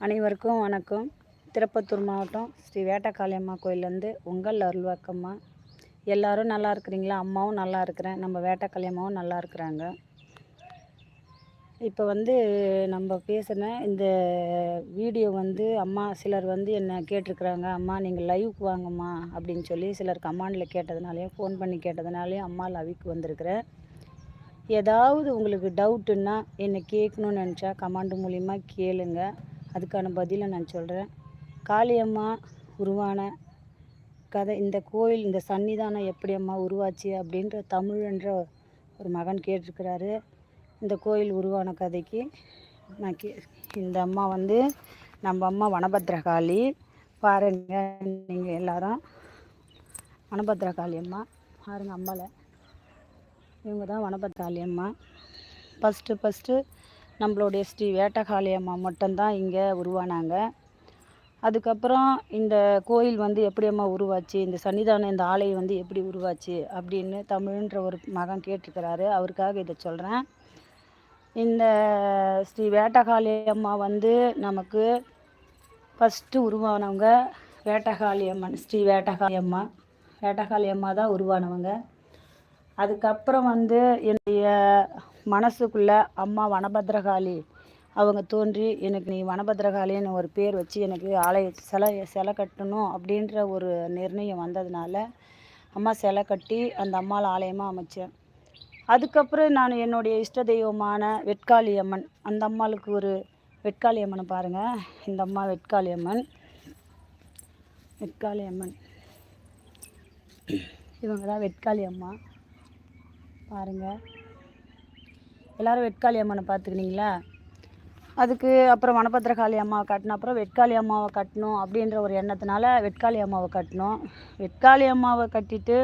அனைவருக்கும் வணக்கம். திருப்பத்தூர் மாவட்டம் ஸ்ரீ வேட்டக்காளியம்மா கோயிலேருந்து உங்கள் அருள்வாக்கம்மா. எல்லோரும் நல்லா இருக்கிறீங்களா? அம்மாவும் நல்லா இருக்கிறேன். நம்ம வேட்டக்காளியம்மாவும் நல்லா இருக்கிறாங்க. இப்போ வந்து நம்ம பேசின இந்த வீடியோ வந்து அம்மா சிலர் வந்து என்னை கேட்டிருக்குறாங்க அம்மா நீங்கள் லைவுக்கு வாங்கம்மா அப்படின்னு சொல்லி சிலர் கமாண்டில் கேட்டதுனாலையும் ஃபோன் பண்ணி கேட்டதுனாலையும் அம்மா லைவுக்கு வந்திருக்கிறேன் ஏதாவது உங்களுக்கு டவுட்டுன்னா என்னை கேட்கணும்னு நினச்சா கமாண்டு மூலிமா கேளுங்கள் அதுக்கான பதிலை நான் சொல்கிறேன் காளியம்மா உருவான கதை இந்த கோயில் இந்த சன்னிதானம் எப்படி அம்மா உருவாச்சு அப்படின்ற தமிழ்ன்ற ஒரு மகன் கேட்டிருக்கிறாரு. இந்த கோயில் உருவான கதைக்கு நான் கே இந்த அம்மா வந்து நம்ம அம்மா வனபத்ரகாளி பாருங்க நீங்கள் எல்லாரும். வனபத்ரகாளி அம்மா பாருங்கள் அம்மாவில் இவங்க தான் வனபத்ராளி அம்மா ஃபஸ்ட்டு ஃபஸ்ட்டு நம்மளுடைய ஸ்ரீ வேட்டகாளி அம்மா மட்டும்தான் இங்கே உருவானாங்க. அதுக்கப்புறம் இந்த கோயில் வந்து எப்படி அம்மா உருவாச்சு இந்த சன்னிதானம் இந்த ஆலயம் வந்து எப்படி உருவாச்சு அப்படின்னு தமிழ்ன்ற ஒரு மகன் கேட்டிருக்கிறாரு. அவருக்காக இதை சொல்கிறேன் இந்த ஸ்ரீ வேட்டகாளி அம்மா வந்து நமக்கு ஃபஸ்ட்டு உருவானவங்க வேட்டகாளி அம்மன் ஸ்ரீ வேட்டகாளி அம்மா. வேட்டகாளி அம்மா தான் உருவானவங்க. அதுக்கப்புறம் வந்து என்னுடைய மனசுக்குள்ளே அம்மா வனபத்ரகாளி. அவங்க தோன்றி எனக்கு நீ வனபத்ரகாளின்னு ஒரு பேர் வச்சு எனக்கு ஆலய சிலை சிலை கட்டணும் அப்படின்ற ஒரு நிர்ணயம் வந்ததுனால அம்மா சிலை கட்டி அந்த அம்மாள் ஆலயமாக அமைச்சேன். அதுக்கப்புறம் நான் என்னுடைய இஷ்ட தெய்வமான வெட்காளி அம்மன் அந்த அம்மாளுக்கு ஒரு வெட்காளி அம்மனை பாருங்கள் இந்த அம்மா வெட்காளி அம்மன். வெட்காளி அம்மன். இவங்க தான் வெட்காளி அம்மா. பாருங்கள் எல்லாரும் வெட்காளி அம்மனை பார்த்துக்கினீங்களா? அதுக்கு அப்புறம் வனபத்திரகாளி அம்மாவை கட்டின அப்புறம் வெட்காளி அம்மாவை கட்டணும் அப்படின்ற ஒரு எண்ணத்தினால வெட்காளி அம்மாவை கட்டினோம். வெட்காளி அம்மாவை கட்டிட்டு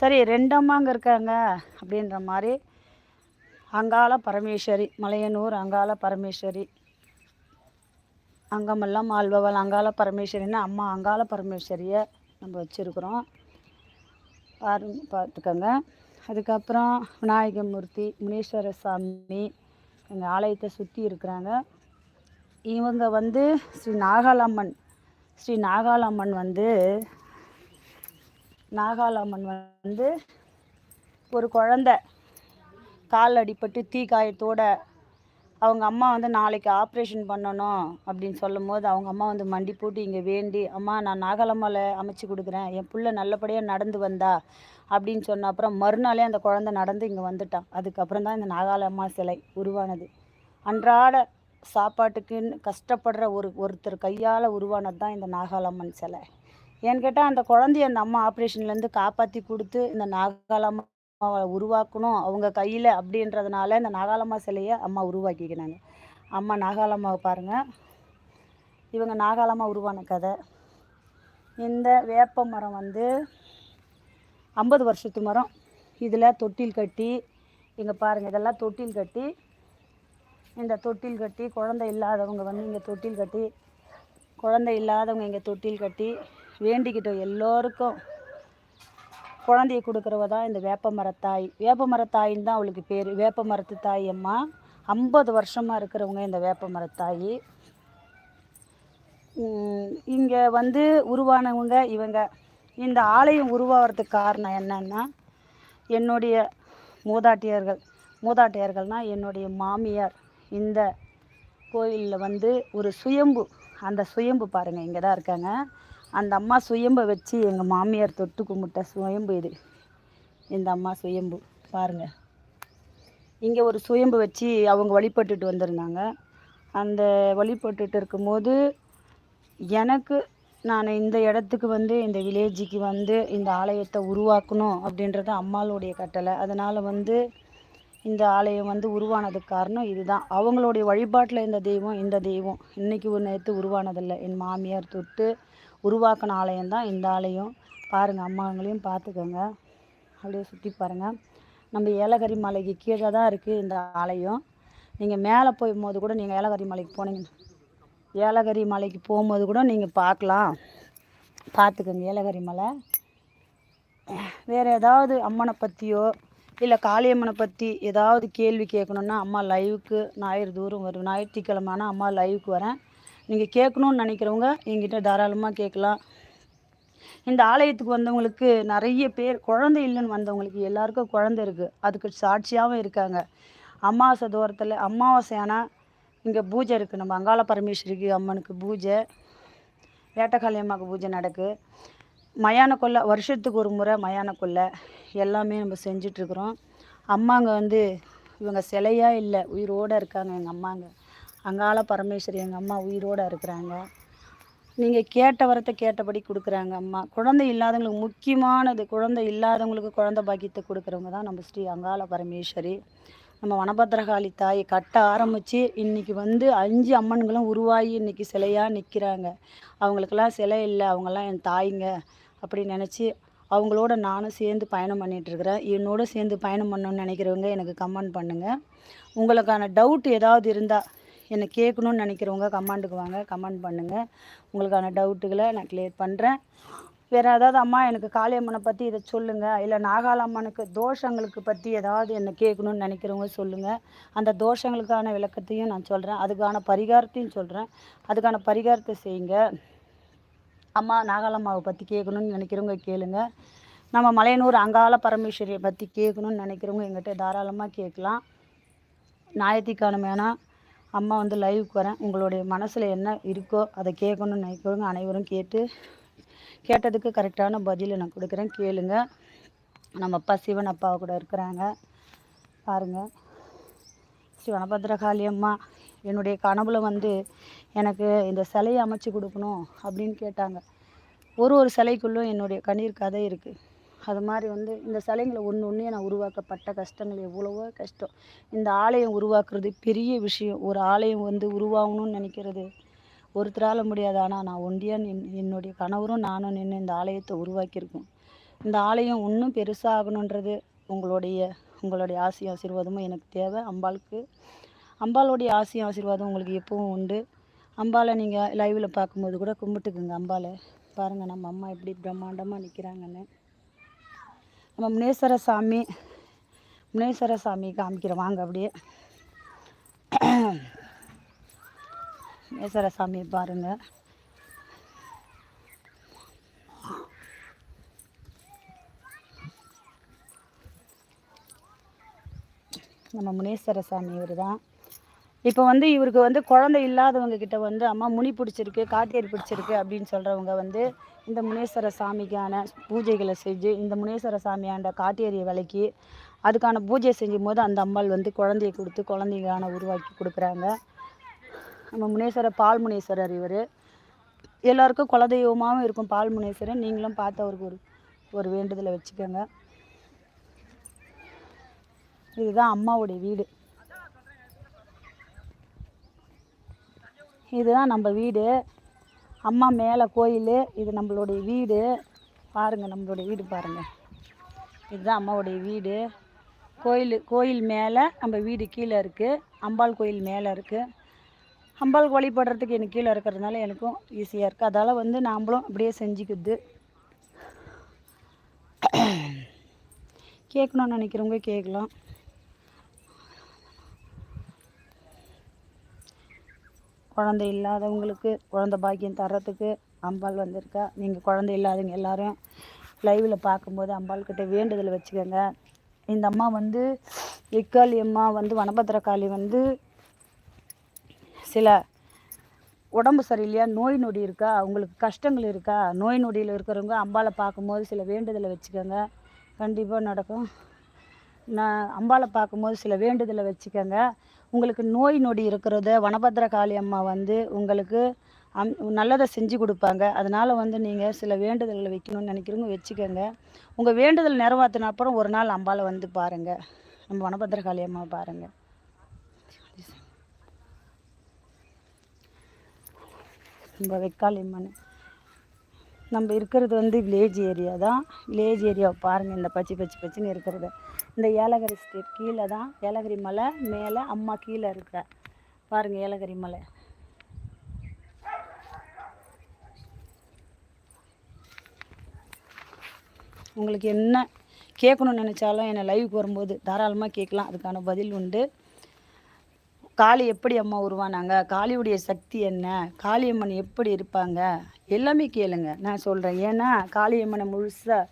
சரி ரெண்டு அம்மாங்க இருக்காங்க அப்படின்ற மாதிரி அங்காள பரமேஸ்வரி மலையனூர் அங்காள பரமேஸ்வரி அங்கமெல்லாம் ஆள்பவள் அங்காள பரமேஸ்வரின்னு அம்மா அங்காள பரமேஸ்வரியை நம்ம வச்சுருக்குறோம். பாரு பார்த்துக்கோங்க. அதுக்கப்புறம் விநாயகமூர்த்தி முனீஸ்வர சாமி எங்கள் ஆலயத்தை சுற்றி இருக்கிறாங்க. இவங்க வந்து ஸ்ரீ நாகாலம்மன் ஸ்ரீ நாகாலம்மன் வந்து நாகாலம்மன் வந்து ஒரு குழந்த. கால் அடிபட்டு தீக்காயத்தோட அவங்க அம்மா வந்து நாளைக்கு ஆப்ரேஷன் பண்ணணும் அப்படின்னு சொல்லும் போது அவங்க அம்மா வந்து மண்டி போட்டு இங்கே வேண்டி அம்மா நான் நாகாலம்மாவில் அமைச்சு கொடுக்குறேன். என் பிள்ளை நல்லபடியாக நடந்து வந்தா அப்படின்னு சொன்ன அப்புறம் மறுநாளே அந்த குழந்தை நடந்து இங்கே வந்துட்டான் அதுக்கப்புறம் தான் இந்த நாகாலம்மா சிலை உருவானது. அன்றாட சாப்பாட்டுக்குன்னு கஷ்டப்படுற ஒரு ஒருத்தர் கையால் உருவானது தான் இந்த நாகாலம்மன் சிலை. ஏன்னு கேட்டால் அந்த குழந்தைய அந்த அம்மா ஆப்ரேஷன்லேருந்து காப்பாற்றி கொடுத்து இந்த நாகாலம்மாவை உருவாக்கணும். அவங்க கையில் அப்படின்றதுனால இந்த நாகாலம்மா சிலையை அம்மா உருவாக்கிக்கினாங்க. அம்மா நாகாலம்மாவை பாருங்கள் இவங்க நாகாலம்மா உருவான கதை. இந்த வேப்ப மரம் வந்து ஐம்பது வருஷத்து மரம். இதில் தொட்டில் கட்டி இங்கே பாருங்கள் இதெல்லாம் தொட்டில் கட்டி இந்த தொட்டில் கட்டி குழந்தை இல்லாதவங்க வந்து இங்கே தொட்டில் கட்டி குழந்தை இல்லாதவங்க இங்கே தொட்டில் கட்டி வேண்டிக்கிட்டோம் எல்லோருக்கும். குழந்தைய கொடுக்குறவ தான் இந்த வேப்ப மரத்தாய் வேப்ப மரத்தாயின்னு தான் அவளுக்கு பேர். வேப்ப மரத்து தாய் அம்மா. ஐம்பது வருஷமாக இருக்கிறவங்க இந்த வேப்ப மரத்தாய் இங்கே வந்து உருவானவங்க இவங்க. இந்த ஆலயம் உருவாகிறதுக்கு காரணம் என்னன்னா என்னுடைய மூதாட்டியர்கள். மூதாட்டியர்கள்னால் என்னுடைய மாமியார். இந்த கோயிலில் வந்து ஒரு சுயம்பு. அந்த சுயம்பு பாருங்கள் இங்கே தான் இருக்காங்க. அந்த அம்மா சுயம்பை வச்சு எங்கள் மாமியார் தொட்டு கும்பிட்ட சுயம்பு இது. இந்த அம்மா சுயம்பு பாருங்கள் இங்கே ஒரு சுயம்பு வச்சு அவங்க வழிபட்டுட்டு வந்திருந்தாங்க. அந்த வழிபட்டுட்டு இருக்கும்போது எனக்கு நான் இந்த இடத்துக்கு வந்து இந்த வில்லேஜுக்கு வந்து இந்த ஆலயத்தை உருவாக்கணும் அப்படின்றது அம்மாளுடைய கட்டளை. அதனால் வந்து இந்த ஆலயம் வந்து உருவானதுக்கு காரணம் இதுதான். அவங்களுடைய வழிபாட்டில் இந்த தெய்வம் இந்த தெய்வம். இன்றைக்கி ஒரு நேற்று உருவானதில்லை. என் மாமியார் தொட்டு உருவாக்கின ஆலயம் தான் இந்த ஆலயம். பாருங்கள் அம்மாங்களையும் பார்த்துக்கோங்க. அப்படியே சுற்றி பாருங்கள் நம்ம ஏலகரி மலைக்கு கீழே தான் இருக்குது இந்த ஆலயம். நீங்கள் மேலே போகும்போது கூட நீங்கள் ஏலகரி மலைக்கு போனீங்க ஏலகிரி மலைக்கு போகும்போது கூட நீங்கள் பார்க்கலாம். பார்த்துக்கோங்க ஏலகிரி மலை. வேறு ஏதாவது அம்மனை பற்றியோ இல்லை காளியம்மனை பற்றி ஏதாவது கேள்வி கேட்கணுன்னா அம்மா லைவுக்கு ஞாயிறு தூரம் வரும். ஞாயிற்றுக்கிழமை ஆனால் அம்மா லைவுக்கு வரேன். நீங்கள் கேட்கணுன்னு நினைக்கிறவங்க என்கிட்ட தாராளமாக கேட்கலாம். இந்த ஆலயத்துக்கு வந்தவங்களுக்கு நிறைய பேர் குழந்தை இல்லைன்னு வந்தவங்களுக்கு எல்லாருக்கும் குழந்தை இருக்குது அதுக்கு சாட்சியாகவும் இருக்காங்க. அமாவாசை தூரத்தில் அமாவாசை ஆனால் இங்கே பூஜை இருக்குது நம்ம அங்காள பரமேஸ்வரிக்கு அம்மனுக்கு பூஜை. வேட்டக்காளி அம்மாவுக்கு பூஜை நடக்கு. மயான கொள்ளை வருஷத்துக்கு ஒரு முறை மயான கொள்ளை. எல்லாமே நம்ம செஞ்சிட்ருக்குறோம் அம்மாங்க வந்து இவங்க சிலையாக இல்லை உயிரோடு இருக்காங்க எங்கள் அம்மாங்க. அங்காள பரமேஸ்வரி எங்கள் அம்மா உயிரோடு இருக்கிறாங்க. நீங்கள் கேட்ட வரத்தை கேட்டபடி கொடுக்குறாங்க அம்மா. குழந்தை இல்லாதவங்களுக்கு முக்கியமானது குழந்தை இல்லாதவங்களுக்கு குழந்தை பாக்கியத்தை கொடுக்குறவங்க தான் நம்ம ஸ்ரீ அங்காள பரமேஸ்வரி. நம்ம வனபத்திரகாளி தாயை கட்ட ஆரம்பித்து இன்றைக்கி வந்து அஞ்சு அம்மன்களும் உருவாகி இன்றைக்கி சிலையாக நிற்கிறாங்க அவங்களுக்கெல்லாம் சிலை இல்லை அவங்கெல்லாம் என் தாய்ங்க அப்படின்னு நினச்சி அவங்களோட நானும் சேர்ந்து பயணம் பண்ணிகிட்ருக்கிறேன் என்னோட சேர்ந்து பயணம் பண்ணணும்னு நினைக்கிறவங்க எனக்கு கமெண்ட் பண்ணுங்கள் உங்களுக்கான டவுட் ஏதாவது இருந்தால் என்னை கேட்கணுன்னு நினைக்கிறவங்க கமெண்ட்டுக்கு வாங்க கமெண்ட் பண்ணுங்கள் உங்களுக்கான டவுட்டுகளை நான் கிளியர் பண்ணுறேன் வேறு ஏதாவது அம்மா எனக்கு காளியம்மனை பற்றி இதை சொல்லுங்கள் இல்லை நாகாலம்மனுக்கு தோஷங்களுக்கு பற்றி ஏதாவது என்னை கேட்கணுன்னு நினைக்கிறவங்க சொல்லுங்கள் அந்த தோஷங்களுக்கான விளக்கத்தையும் நான் சொல்கிறேன் அதுக்கான பரிகாரத்தையும் சொல்கிறேன் அதுக்கான பரிகாரத்தை செய்யுங்க. அம்மா நாகாலம்மாவை பற்றி கேட்கணுன்னு நினைக்கிறவங்க கேளுங்க. நம்ம மலையனூர் அங்காள பரமேஸ்வரியை பற்றி கேட்கணுன்னு நினைக்கிறவங்க எங்கிட்ட தாராளமாக கேட்கலாம். ஞாயிற்றுக்கிழமைனா அம்மா வந்து லைவுக்கு வரேன். உங்களுடைய மனசில் என்ன இருக்கோ அதை கேட்கணுன்னு நினைக்கிறவங்க அனைவரும் கேட்டு கேட்டதுக்கு கரெக்டான பதிலை நான் கொடுக்குறேன். கேளுங்க. நம்ம அப்பா சிவன் அப்பா கூட இருக்கிறாங்க. பாருங்கள் சிவனபத்ரகாளி அம்மா என்னுடைய கனவுல வந்து எனக்கு இந்த சிலையை அமைச்சு கொடுக்கணும் அப்படின்னு கேட்டாங்க. ஒரு ஒரு சிலைக்குள்ளும் என்னுடைய கண்ணீர் கதை இருக்குது அது மாதிரி வந்து இந்த சிலைங்களை ஒன்று ஒன்றே நான் உருவாக்கப்பட்ட கஷ்டங்கள் எவ்வளவோ கஷ்டம். இந்த ஆலயம் உருவாக்குறது பெரிய விஷயம். ஒரு ஆலயம் வந்து உருவாகணும்னு நினைக்கிறது ஒருத்தரால் முடியாது. ஆனால் நான் ஒண்டியாக நின் என்னுடைய கணவரும் நானும் நின்று இந்த ஆலயத்தை உருவாக்கியிருக்கோம். இந்த ஆலயம் இன்னும் பெருசாகணுன்றது உங்களுடைய உங்களுடைய ஆசை ஆசீர்வாதமும் எனக்கு தேவை. அம்பாளுக்கு அம்பாளுடைய ஆசையும் ஆசீர்வாதம் உங்களுக்கு எப்பவும் உண்டு. அம்பாளை நீங்கள் லைவில் பார்க்கும்போது கூட கும்பிட்டுக்குங்க அம்பாளை. பாருங்கள் நம்ம அம்மா எப்படி பிரம்மாண்டமாக நிற்கிறாங்கன்னு நம்ம முனேஸ்வர சாமி முனேஸ்வர சாமி காமிக்கிறோம் வாங்க அப்படியே. மேசர சாமியை பாருங்கள் நம்ம முனேஸ்வர சாமி இவர் தான் இப்போ வந்து இவருக்கு வந்து குழந்தை இல்லாதவங்க கிட்ட வந்து அம்மா முனி பிடிச்சிருக்கு காட்டேரி பிடிச்சிருக்கு அப்படின்னு சொல்கிறவங்க வந்து இந்த முனேஸ்வர சாமிக்கான பூஜைகளை செஞ்சு இந்த முனேஸ்வர சாமியாண்ட காட்டேரியை விலைக்கு அதுக்கான பூஜை செஞ்சும் போது அந்த அம்மாள் வந்து குழந்தைய கொடுத்து குழந்தைக்கான உருவாக்கி கொடுக்குறாங்க. நம்ம முனேஸ்வரர் பால் முனேஸ்வரர் இவர். எல்லாருக்கும் குலதெய்வமாகவும் இருக்கும் பால் முனேஸ்வரன். நீங்களும் பார்த்து அவருக்கு ஒரு ஒரு வேண்டுதலை வச்சுக்கோங்க. இதுதான் அம்மாவுடைய வீடு. இதுதான் நம்ம வீடு. அம்மா மேலே கோயில். இது நம்மளுடைய வீடு. பாருங்கள் நம்மளுடைய வீடு பாருங்கள் இதுதான் அம்மாவுடைய வீடு. கோயில் கோயில் மேலே நம்ம வீடு கீழே இருக்குது அம்பாள் கோயில் மேலே இருக்குது அம்பாள் வழிபடுறதுக்கு எனக்கு கீழே இருக்கிறதுனால எனக்கும் ஈஸியாக இருக்குது அதால் வந்து நாம்ளும் அப்படியே செஞ்சுக்குது கேட்கணும்னு நினைக்கிறவங்க கேட்கலாம். குழந்தை இல்லாதவங்களுக்கு குழந்த பாக்கியம் தர்றதுக்கு அம்பாள் வந்திருக்கா. நீங்கள் குழந்தை இல்லாதவங்க எல்லாரும் லைவில் பார்க்கும்போது அம்பாள் கிட்டே வேண்டுதல் வச்சுக்கோங்க. இந்த அம்மா வந்து எக்காளி அம்மா வந்து வனபத்திரகாளி வந்து சில உடம்பு சரியில்லையா நோய் நொடி இருக்கா அவங்களுக்கு கஷ்டங்கள் இருக்கா நோய் நொடியில் இருக்கிறவங்க அம்பாளை பார்க்கும்போது சில வேண்டுதலை வச்சுக்கோங்க. கண்டிப்பாக நடக்கும். நான் அம்பாளை பார்க்கும்போது சில வேண்டுதலை வச்சுக்கோங்க. உங்களுக்கு நோய் நொடி இருக்கிறத வனபத்ர காளி அம்மா வந்து உங்களுக்கு அம் நல்லதை செஞ்சு கொடுப்பாங்க. அதனால் வந்து நீங்கள் சில வேண்டுதல்களை வைக்கணும்னு நினைக்கிறவங்க வச்சுக்கோங்க. உங்கள் வேண்டுதல் நிறைவேற்றின அப்புறம் ஒரு நாள் அம்பாளை வந்து பாருங்கள் நம்ம வனபத்ர காளி அம்மா பாருங்கள் நம்ம வெக்காளி நம்ம இருக்கிறது வந்து வில்லேஜ் ஏரியா தான். வில்லேஜ் ஏரியாவை பாருங்கள் இந்த பச்சை பச்சை பச்சைன்னு இருக்கிறது. இந்த ஏலகிரி ஸ்டேட் கீழே தான் ஏலகிரி மலை மேலே அம்மா கீழே இருக்கிற. பாருங்கள் ஏலகிரி மலை. உங்களுக்கு என்ன கேட்கணும்னு நினச்சாலும் என்னை லைவுக்கு வரும்போது தாராளமாக கேட்கலாம். அதுக்கான பதில் உண்டு. காளி எப்படி அம்மா உருவானாங்க? காளியுடைய சக்தி என்ன? காளியம்மன் எப்படி இருப்பாங்க? எல்லாமே கேளுங்க. நான் சொல்கிறேன் ஏன்னா காளியம்மனை முழுசாக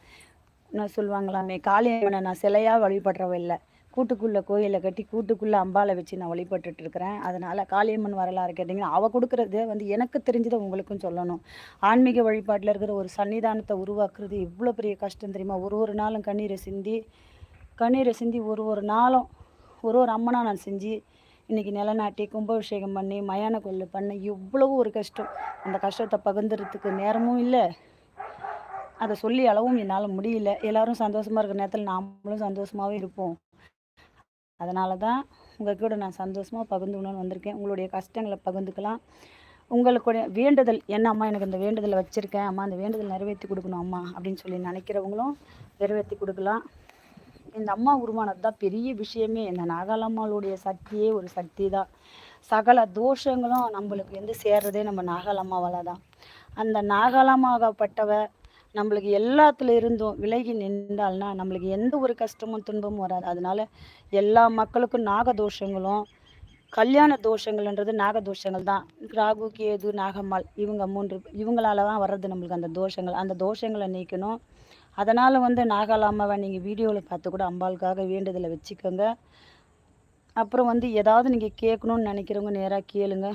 நான் சொல்லுவாங்களாமே காளியம்மனை நான் சிலையாக வழிபடுறவ இல்லை. கூட்டுக்குள்ளே கோயிலை கட்டி கூட்டுக்குள்ளே அம்பாவை வச்சு நான் வழிபட்டுட்டு இருக்கிறேன். அதனால் காளியம்மன் வரலாறு கேட்டிங்கன்னா அவள் கொடுக்குறது வந்து எனக்கு தெரிஞ்சதை உங்களுக்கும் சொல்லணும். ஆன்மீக வழிபாட்டில் இருக்கிற ஒரு சன்னிதானத்தை உருவாக்குறது இவ்வளோ பெரிய கஷ்டம் தெரியுமா? ஒரு ஒரு நாளும் கண்ணீரை சிந்தி கண்ணீரை சிந்தி ஒரு ஒரு நாளும் ஒரு ஒரு அம்மனாக நான் செஞ்சு இன்றைக்கி நிலநாட்டி கும்பாபிஷேகம் பண்ணி மயான கொள்ளு பண்ண இவ்வளவு ஒரு கஷ்டம். அந்த கஷ்டத்தை பகிர்ந்துறதுக்கு நேரமும் இல்லை. அதை சொல்லி அளவும் என்னால் முடியல. எல்லாரும் சந்தோஷமாக இருக்கிற நேரத்தில் நாமளும் சந்தோஷமாகவே இருப்போம். அதனால தான் உங்கள் கூட நான் சந்தோஷமாக பகிர்ந்துக்கணும்னு வந்திருக்கேன். உங்களுடைய கஷ்டங்களை பகிர்ந்துக்கலாம். உங்களுடைய வேண்டுதல் என்ன அம்மா எனக்கு இந்த வேண்டுதலை வச்சுருக்கேன். அம்மா அந்த வேண்டுதல் நிறைவேற்றி கொடுக்கணும் அம்மா அப்படின்னு சொல்லி நினைக்கிறவங்களும் நிறைவேற்றி கொடுக்கலாம். இந்த அம்மா உருவானது தான் பெரிய விஷயமே. இந்த நாகாலம்மாளுடைய சக்தியே ஒரு சக்தி தான். சகல தோஷங்களும் நம்மளுக்கு வந்து சேர்றதே நம்ம நாகாலம்மாவால் தான். அந்த நாகாலமாகப்பட்டவ நம்மளுக்கு எல்லாத்துல இருந்தும் விலகி நின்றால்னா நம்மளுக்கு எந்த ஒரு கஷ்டமும் துன்பமும் வராது. அதனால எல்லா மக்களுக்கும் நாகதோஷங்களும் கல்யாண தோஷங்கள்ன்றது நாகதோஷங்கள் தான். ராகு கேது நாகம்மாள் இவங்க மூன்று இவங்களால தான் வர்றது நம்மளுக்கு அந்த தோஷங்கள். அந்த தோஷங்களை நீக்கணும். அதனால் வந்து நாகாலாமாவை நீங்கள் வீடியோவில் பார்த்து கூட அம்பாளுக்காக வேண்டுதலை வச்சுக்கோங்க. அப்புறம் வந்து ஏதாவது நீங்கள் கேட்கணுன்னு நினைக்கிறவங்க நேராக கேளுங்க.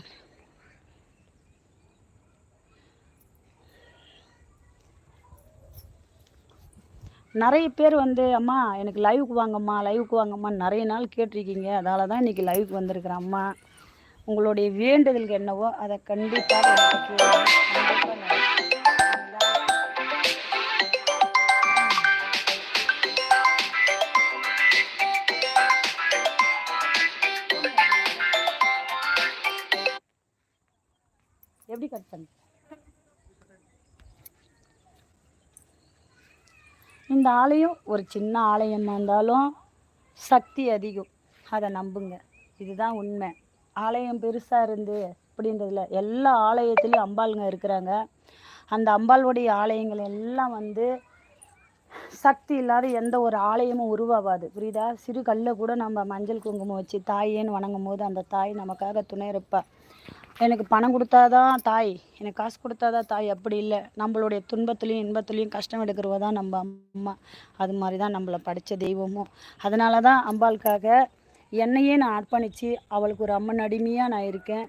நிறைய பேர் வந்து அம்மா எனக்கு லைவுக்கு வாங்கம்மா லைவுக்கு வாங்கம்மா நிறைய நாள் கேட்டிருக்கீங்க. அதால் தான் இன்றைக்கி லைவுக்கு வந்திருக்கிறேன் அம்மா. உங்களுடைய வேண்டுதலுக்கு என்னவோ அதை கண்டிப்பாக கண்டிப்பாக எப்படி இந்த ஆலயம் ஒரு சின்ன ஆலயமாக இருந்தாலும் சக்தி அதிகம். அதை நம்புங்க. இதுதான் உண்மை. ஆலயம் பெருசாக இருந்து அப்படின்றதுல எல்லா ஆலயத்துலேயும் அம்பாளுங்க இருக்கிறாங்க. அந்த அம்பாளுடைய ஆலயங்கள் எல்லாம் வந்து சக்தி இல்லாத எந்த ஒரு ஆலயமும் உருவாகாது. புரியுதா? சிறு கல்லில் கூட நம்ம மஞ்சள் குங்குமம் வச்சு தாயேன்னு வணங்கும் போது அந்த தாய் நமக்காக துணை இருப்பா. எனக்கு பணம் கொடுத்தாதான் தாய். எனக்கு காசு கொடுத்தாதான் தாய். அப்படி இல்லை. நம்மளுடைய துன்பத்துலேயும் இன்பத்துலேயும் கஷ்டம் எடுக்கிறவ தான் நம்ம அம்மா. அது மாதிரி தான் நம்மளை படித்த தெய்வமும். அதனால தான் அம்பாளுக்காக என்னையே நான் அர்ப்பணித்து அவளுக்கு ஒரு அம்மன் அடிமையாக நான் இருக்கேன்.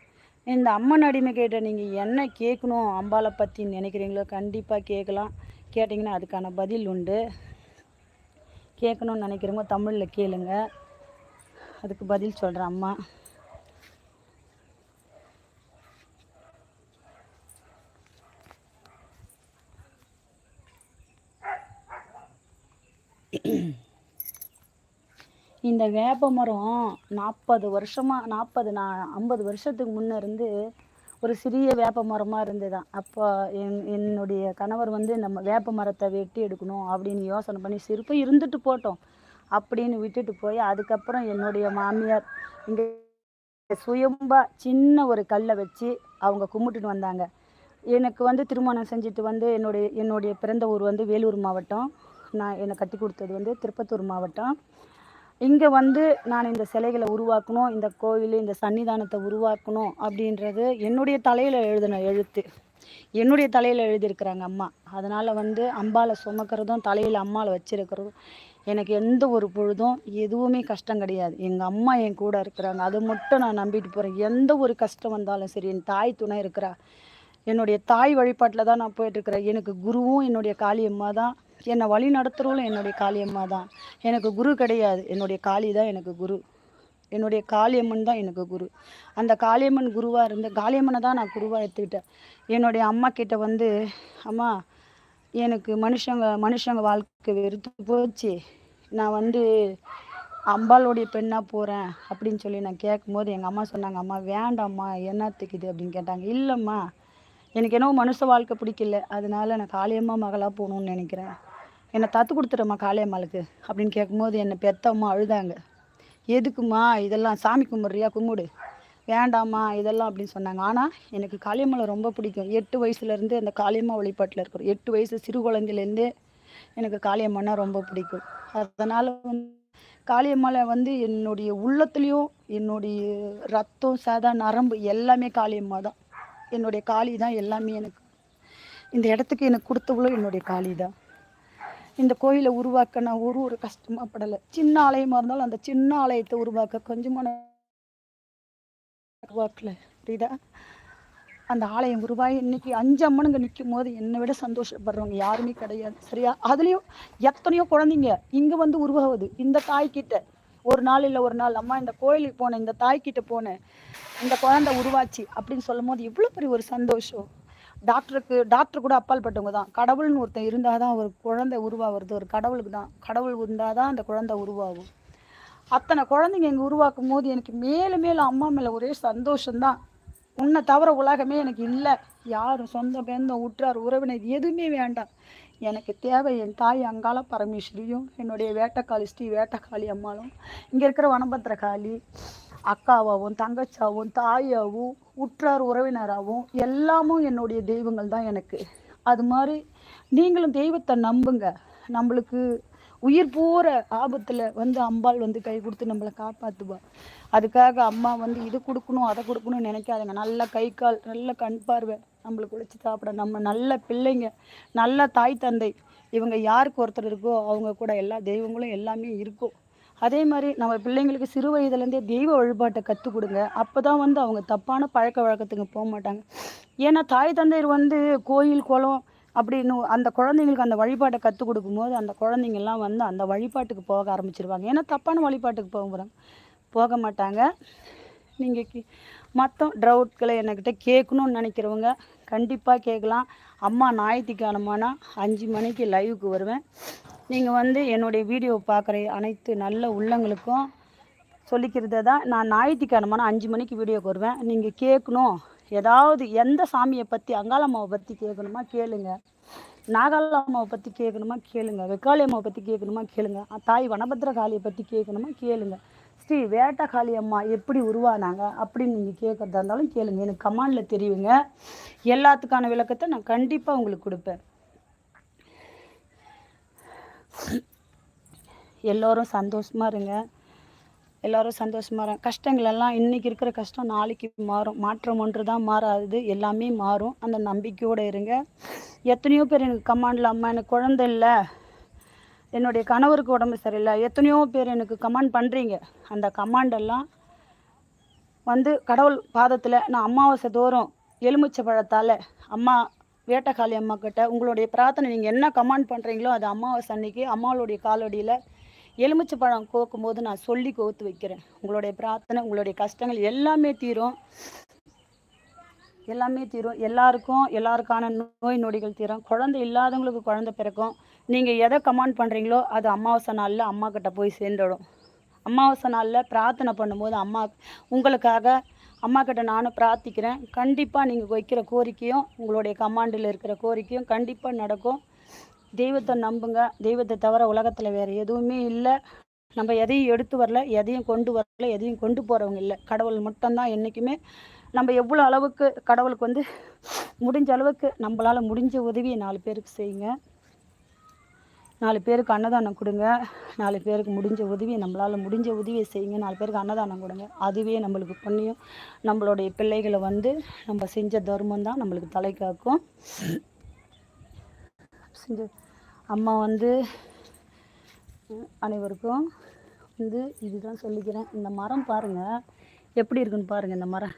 இந்த அம்மன் அடிமை கேட்ட நீங்கள் என்ன கேட்கணும்? அம்பாளை பற்றி நினைக்கிறீங்களோ? கண்டிப்பாக கேட்கலாம். கேட்டிங்கன்னா அதுக்கான பதில் உண்டு. கேட்கணும்னு நினைக்கிறவங்க தமிழில் கேளுங்க. அதுக்கு பதில் சொல்கிறேன் அம்மா. இந்த வேப்ப மரம் நாற்பது வருஷமாக நாற்பது நான் ஐம்பது வருஷத்துக்கு முன்னே இருந்து ஒரு சிறிய வேப்ப மரமாக இருந்துதான் அப்போ என் என்னுடைய கணவர் வந்து நம்ம வேப்ப மரத்தை வெட்டி எடுக்கணும் அப்படின்னு யோசனை பண்ணி சிறுப்பு இருந்துட்டு போட்டோம். அப்படின்னு விட்டுட்டு போய் அதுக்கப்புறம் என்னுடைய மாமியார் இங்கே சுயம்பா சின்ன ஒரு கல்லை வச்சு அவங்க கும்பிட்டுட்டு வந்தாங்க. எனக்கு வந்து திருமணம் செஞ்சுட்டு வந்து என்னுடைய என்னுடைய பிறந்த ஊர் வந்து வேலூர் மாவட்டம். நான் என்னை கட்டி கொடுத்தது வந்து திருப்பத்தூர் மாவட்டம். இங்கே வந்து நான் இந்த சிலைகளை உருவாக்கணும் இந்த கோவில் இந்த சன்னிதானத்தை உருவாக்கணும் அப்படின்றது என்னுடைய தலையில் எழுதின எழுத்து. என்னுடைய தலையில் எழுதியிருக்கிறாங்க அம்மா. அதனால் வந்து அம்பாவை சுமக்கிறதும் தலையில் அம்மாவை வச்சிருக்கிறதும் எனக்கு எந்த ஒரு பொழுதும் எதுவுமே கஷ்டம் கிடையாது. எங்கள் அம்மா என் கூட இருக்கிறாங்க. அதை மட்டும் நான் நம்பிட்டு போகிறேன் எந்த ஒரு கஷ்டம் வந்தாலும் சரி என் தாய் துணை இருக்கிறா. என்னுடைய தாய் வழிபாட்டில் தான் நான் போயிட்டுருக்கிறேன் எனக்கு குருவும் என்னுடைய காளியம்மா தான். என்னை வழி நடத்துகிறவளும் என்னுடைய காளியம்மா தான் எனக்கு குரு கிடையாது. என்னுடைய காளி தான் எனக்கு குரு. என்னுடைய காளியம்மன் தான் எனக்கு குரு. அந்த காளியம்மன் குருவாக இருந்து காளியம்மனை தான் நான் குருவாக எடுத்துக்கிட்டேன். என்னுடைய அம்மா கிட்ட வந்து அம்மா எனக்கு மனுஷங்க மனுஷங்க வாழ்க்கை வெறுத்து போச்சு. நான் வந்து அம்பாளுடைய பெண்ணாக போகிறேன் அப்படின்னு சொல்லி நான் கேட்கும்போது எங்கள் அம்மா சொன்னாங்க அம்மா வேண்டாம்மா என்னத்துக்குது அப்படின்னு கேட்டாங்க. இல்லைம்மா எனக்கு என்னவோ மனுஷ வாழ்க்கை பிடிக்கல. அதனால நான் காளியம்மா மகளாக போகணுன்னு நினைக்கிறேன். என்னை தத்து கொடுத்துறம்மா காளியம்மாளுக்கு அப்படின்னு கேட்கும்போது என்னை பெத்தம்மா அழுதாங்க. எதுக்குமா இதெல்லாம் சாமி கும்பிட்றியா? கும்பிடு. வேண்டாம்மா இதெல்லாம் அப்படின்னு சொன்னாங்க. ஆனால் எனக்கு காளியம்மாவை ரொம்ப பிடிக்கும். எட்டு வயசுலேருந்து அந்த காளியம்மா வழிபாட்டில் இருக்கிறோம். எட்டு வயசு சிறு குழந்தையிலேருந்தே எனக்கு காளியம்மன்னா ரொம்ப பிடிக்கும். அதனால் வந்து காளியம்மாளை வந்து என்னுடைய உள்ளத்துலேயும் என்னுடைய ரத்தம் சாதா நரம்பு எல்லாமே காளியம்மா தான். என்னுடைய காளி தான் எல்லாமே எனக்கு. இந்த இடத்துக்கு எனக்கு கொடுத்தவளும் என்னுடைய காளி தான். இந்த கோயிலை உருவாக்க நான் ஒரு ஒரு கஷ்டமாப்படலை சின்ன ஆலயமாக இருந்தாலும் அந்த சின்ன ஆலயத்தை உருவாக்க கொஞ்சமான உருவாக்கல. புரியுதா? அந்த ஆலயம் உருவாகி இன்னைக்கு அஞ்சு அம்மனுங்க நிற்கும் போது என்னை விட சந்தோஷப்படுறவங்க யாருமே கிடையாது. சரியா? அதுலேயும் எத்தனையோ குழந்தைங்க இங்கே வந்து உருவாகுது. இந்த தாய்கிட்ட. ஒரு நாள் இல்லை ஒரு நாள். அம்மா இந்த கோயிலுக்கு போனேன் இந்த தாய்கிட்ட போனேன். இந்த குழந்தை உருவாச்சு அப்படின்னு சொல்லும் போது எவ்வளோ பெரிய ஒரு சந்தோஷம். டாக்டருக்கு டாக்டர் கூட அப்பால் பட்டவங்க தான். கடவுள்னு ஒருத்தன் இருந்தால் தான் ஒரு குழந்தை உருவாகிறது. ஒரு கடவுளுக்கு தான். கடவுள் இருந்தால் தான் அந்த குழந்தை உருவாகும். அத்தனை குழந்தைங்க இங்கே உருவாக்கும் போது எனக்கு மேலும் மேலும் அம்மா மேலே ஒரே சந்தோஷம்தான். உன்னை தவிர உலகமே எனக்கு இல்லை. யாரும் சொந்த பேந்தம் உற்றார் உறவினர் எதுவுமே வேண்டாம். எனக்கு தேவை என் தாய் அங்காள பரமேஸ்வரியும் என்னுடைய வேட்டக்காளி ஸ்ரீ வேட்டக்காளி அம்மாளும். இங்கே இருக்கிற வனபத்திரகாளி அக்காவாகவும் தங்கச்சாவும் தாயாகவும் உற்றார் உறவினராகவும் எல்லாமும் என்னுடைய தெய்வங்கள் தான் எனக்கு. அது மாதிரி நீங்களும் தெய்வத்தை நம்புங்க. நம்மளுக்கு உயிர் போகிற ஆபத்தில் வந்து அம்பாள் வந்து கை கொடுத்து நம்மளை காப்பாற்றுவா அதுக்காக அம்மா வந்து இது கொடுக்கணும் அதை கொடுக்கணும்னு நினைக்காதுங்க. நல்ல கை கால் நல்ல கண் பார்வை நம்மளுக்கு உழைச்சி சாப்பிட. நம்ம நல்ல பிள்ளைங்க நல்ல தாய் தந்தை. இவங்க யாருக்கு ஒருத்தர் இருக்கோ அவங்க கூட எல்லா தெய்வங்களும் எல்லாமே இருக்கும். அதே மாதிரி நம்ம பிள்ளைங்களுக்கு சிறு வயதுலேருந்தே தெய்வ வழிபாட்டை கற்றுக் கொடுங்க. அப்போ தான் வந்து அவங்க தப்பான பழக்க வழக்கத்துக்கு போக மாட்டாங்க. ஏன்னா தாய் தந்தையர் வந்து கோயில் குளம் அப்படின்னு அந்த குழந்தைங்களுக்கு அந்த வழிபாட்டை கற்றுக் கொடுக்கும்போது அந்த குழந்தைங்கள்லாம் வந்து அந்த வழிபாட்டுக்கு போக ஆரம்பிச்சிருவாங்க. ஏன்னா தப்பான வழிபாட்டுக்கு போக போகிறாங்க போக மாட்டாங்க. நீங்கள் மற்ற டவுட்களை என்கிட்ட கேட்கணும்னு நினைக்கிறவங்க கண்டிப்பாக கேட்கலாம். அம்மா ஞாயிற்றுக்கிழமைனா அஞ்சு மணிக்கு லைவுக்கு வருவேன். நீங்கள் வந்து என்னுடைய வீடியோ பார்க்குற அனைத்து நல்ல உள்ளங்களுக்கும் சொல்லிக்கிறத தான் நான் ஞாயிற்றுக்கிழமைனா அஞ்சு மணிக்கு வீடியோக்கு வருவேன். நீங்கள் கேட்கணும். ஏதாவது எந்த சாமியை பற்றி அங்காளம்மாவை பற்றி கேட்கணுமா கேளுங்க. நாகாலம்மாவை பற்றி கேட்கணுமா கேளுங்க. வெக்காளியம்மாவை பற்றி கேட்கணுமா கேளுங்க. தாய் வனபத்திர காளியை பற்றி கேட்கணுமா கேளுங்க. ஸ்ரீ வேட்டக்காளி அம்மா எப்படி உருவானாங்க அப்படின்னு நீங்கள் கேட்குறதா இருந்தாலும் கேளுங்க. எனக்கு கமாண்டில் தெரியுங்க. எல்லாத்துக்கான விளக்கத்தை நான் கண்டிப்பாக உங்களுக்கு கொடுப்பேன். எல்லோரும் சந்தோஷமாக இருங்க. எல்லோரும் சந்தோஷமாக இருங்க. கஷ்டங்களெல்லாம் இன்றைக்கி இன்னைக்கு இருக்கிற கஷ்டம் நாளைக்கு மாறும். மாற்றம் ஒன்று தான் மாறாது எல்லாமே மாறும். அந்த நம்பிக்கையோடு இருங்க. எத்தனையோ பேர் எனக்கு கமாண்டில் அம்மா எனக்கு குழந்தை இல்லை. என்னுடைய கணவருக்கு உடம்பு சரியில்லை. எத்தனையோ பேர் எனக்கு கமாண்ட் பண்ணுறீங்க அந்த கமாண்டெல்லாம் வந்து கடவுள் பாதத்தில் நான் அமாவாசை தோறும் எலுமிச்சை பழத்தால் அம்மா வேட்டக்காளி அம்மா கிட்ட உங்களுடைய பிரார்த்தனை நீங்கள் என்ன கமாண்ட் பண்ணுறீங்களோ அது அமாவாசை அன்னைக்கு அம்மாளுடைய காலடியில் எலுமிச்சை பழம் கோக்கும் போது நான் சொல்லி கோத்து வைக்கிறேன். உங்களுடைய பிரார்த்தனை உங்களுடைய கஷ்டங்கள் எல்லாமே தீரும். எல்லாமே தீரும். எல்லாருக்கும் எல்லாருக்கான நோய் நொடிகள் தீரும். குழந்தை இல்லாதவங்களுக்கு குழந்தை பிறக்கும். நீங்கள் எதை கமாண்ட் பண்ணுறீங்களோ அது அமாவாசை நாளில் அம்மா கிட்ட போய் சேர்ந்துடும். அமாவாசை நாளில் பிரார்த்தனை பண்ணும்போது அம்மா உங்களுக்காக அம்மா கிட்ட நானும் பிரார்த்திக்கிறேன். கண்டிப்பாக நீங்கள் வைக்கிற கோரிக்கையும் உங்களுடைய கமாண்டில் இருக்கிற கோரிக்கையும் கண்டிப்பாக நடக்கும். தெய்வத்தை நம்புங்க. தெய்வத்தை தவிர உலகத்தில் வேறு எதுவுமே இல்லை. நம்ம எதையும் எடுத்து வரல எதையும் கொண்டு வரல எதையும் கொண்டு போகிறவங்க இல்லை. கடவுள் மட்டும்தான் என்றைக்குமே நம்ம எவ்வளோ அளவுக்கு கடவுளுக்கு வந்து முடிஞ்ச அளவுக்கு நம்மளால் முடிஞ்ச உதவியை நாலு பேருக்கு செய்யுங்க. நாலு பேருக்கு அன்னதானம் கொடுங்க. நாலு பேருக்கு முடிஞ்ச உதவியை நம்மளால் முடிஞ்ச உதவியை செய்யுங்க. நாலு பேருக்கு அன்னதானம் கொடுங்க. அதுவே நம்மளுக்கு புண்ணியம். நம்மளுடைய பிள்ளைகளை வந்து நம்ம செஞ்ச தர்மம் தான் நம்மளுக்கு தலை காக்கும். செஞ்ச அம்மா வந்து அனைவருக்கும் வந்து இதுதான் சொல்லிக்கிறேன். இந்த மரம் பாருங்க. எப்படி இருக்குன்னு பாருங்க இந்த மரம்.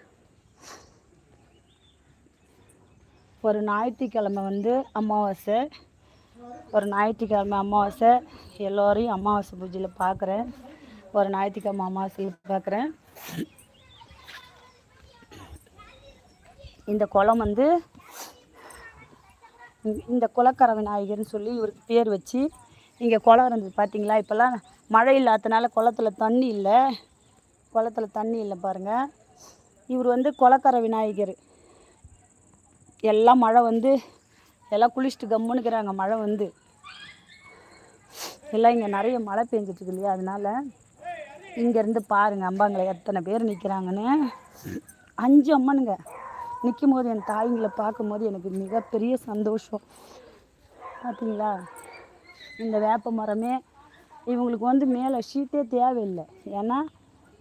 ஒரு ஞாயிற்றுக்கிழமை வந்து அமாவாசை. ஒரு ஞாயிற்றுக்கிழமை அமாவாசை எல்லோரையும் அமாவாசை பூஜையில் பார்க்குறேன் ஒரு ஞாயிற்றுக்கிழமை அமாவாசையில் பார்க்குறேன் இந்த குளம் வந்து இந்த- குளக்கர விநாயகர்னு சொல்லி இவருக்கு பேர் வச்சு இங்கே குளம் இருந்தது பார்த்தீங்களா இப்போல்லாம் மழை இல்லாதனால குளத்துல தண்ணி இல்லை. குளத்துல தண்ணி இல்லை பாருங்கள் இவர் வந்து குளக்கர விநாயகர். எல்லாம் மழை வந்து எல்லாம் குளிச்சுட்டு கம்முன்னுக்குறாங்க மழை வந்து. எல்லாம் இங்கே நிறைய மழை பெஞ்சிட்ருக்கு இல்லையா? அதனால இங்கேருந்து பாருங்கள் அம்பாங்களை எத்தனை பேர் நிற்கிறாங்கன்னு அஞ்சு அம்மனுங்க. நிற்கும் போது என் தாய்ங்களை பார்க்கும்போது எனக்கு மிகப்பெரிய சந்தோஷம். பார்த்தீங்களா இந்த வேப்ப மரமே இவங்களுக்கு வந்து மேலே ஷீட்டே தேவையில்லை. ஏன்னா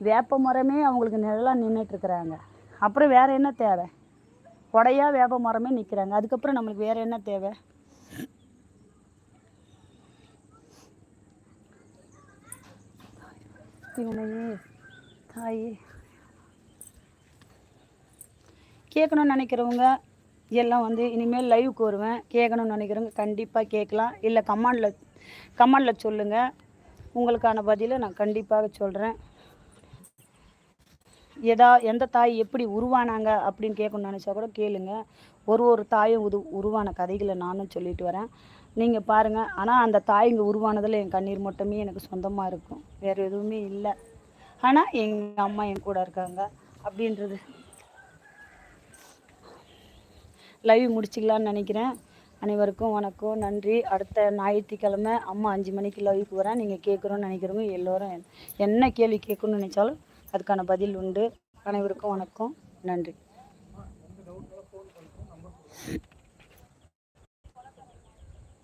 வேப்ப மரமே அவங்களுக்கு நிழலாக நின்றுட்டுருக்குறாங்க அப்புறம் வேறு என்ன தேவை? உடையா வேப்ப மரமே நிற்கிறாங்க அதுக்கப்புறம் நம்மளுக்கு வேறு என்ன தேவை? இவனையே தாயே. கேட்கணும்னு நினைக்கிறவங்க எல்லாம் வந்து இனிமேல் லைவுக்கு வருவேன். கேட்கணும்னு நினைக்கிறவங்க கண்டிப்பாக கேட்கலாம். இல்லை கமாண்டில் கமாண்டில் சொல்லுங்கள் உங்களுக்கான பதிலை நான் கண்டிப்பாக சொல்கிறேன் எதா எந்த தாய் எப்படி உருவானாங்க அப்படின்னு கேட்கணும்னு நினச்சா கூட கேளுங்க. ஒரு ஒரு தாயும் உது உருவான கதைகளை நானும் சொல்லிட்டு வரேன். நீங்கள் பாருங்கள் ஆனால் அந்த தாய்ங்க உருவானதில் என் கண்ணீர் மட்டுமே எனக்கு சொந்தமாக இருக்கும். வேறு எதுவுமே இல்லை. ஆனால் எங்கள் அம்மா என் கூட இருக்காங்க அப்படின்றது லைவ் முடிச்சிக்கலான்னு நினைக்கிறேன். அனைவருக்கும் வணக்கம் நன்றி. அடுத்த ஞாயிற்றுக்கிழமை அம்மா அஞ்சு மணிக்கு லைவுக்கு வரேன். நீங்கள் கேட்குறோன்னு நினைக்கிறவங்க எல்லோரும் என்ன கேள்வி கேட்கணும்னு நினச்சாலும் அதுக்கான பதில் உண்டு. அனைவருக்கும் வணக்கம். நன்றி.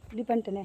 இப்படி பண்ணிட்டேனே.